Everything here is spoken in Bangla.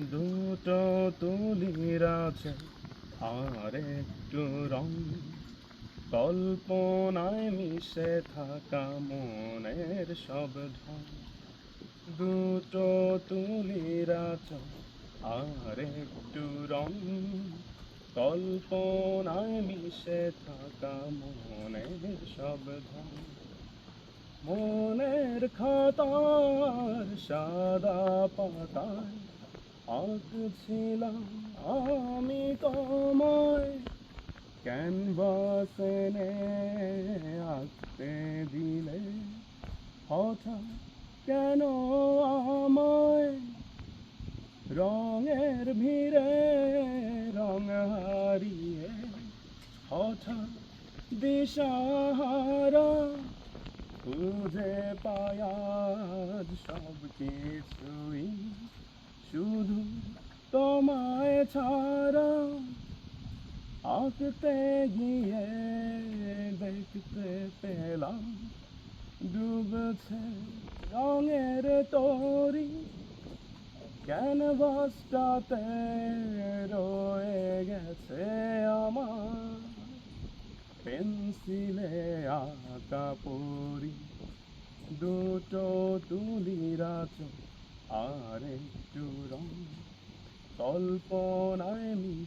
দুটো তুলির আছে আর একটু রং। কল্পনায় মিশে থাকা মনের সব ঢং। দুটো তুলির আছে আর একটু রং। কল্পনায় মিশে থাকা মনের সব ঢং। মনের খাতার সাদা পাতায় আঁকছিলাম আমি তোমায়। ক্যানভাস আঁকতে দিলে হঠাৎ কেন আমায়? রঙের ভিড়ে রং হারিয়ে হঠাৎ দিশাহারা খুঁজে পায়াজ সব কিছুই শুধু তোমায় ছাড়া আঁকতে গিয়ে দেখতে পেলাম। ডুবছে রঙের তরি, ক্যানভাসটাতে রয়ে গেছে আমার। পেন্সিলে আঁকা পড়ি দুটো তুলির আছো আর একটু কল্পনায় মিশে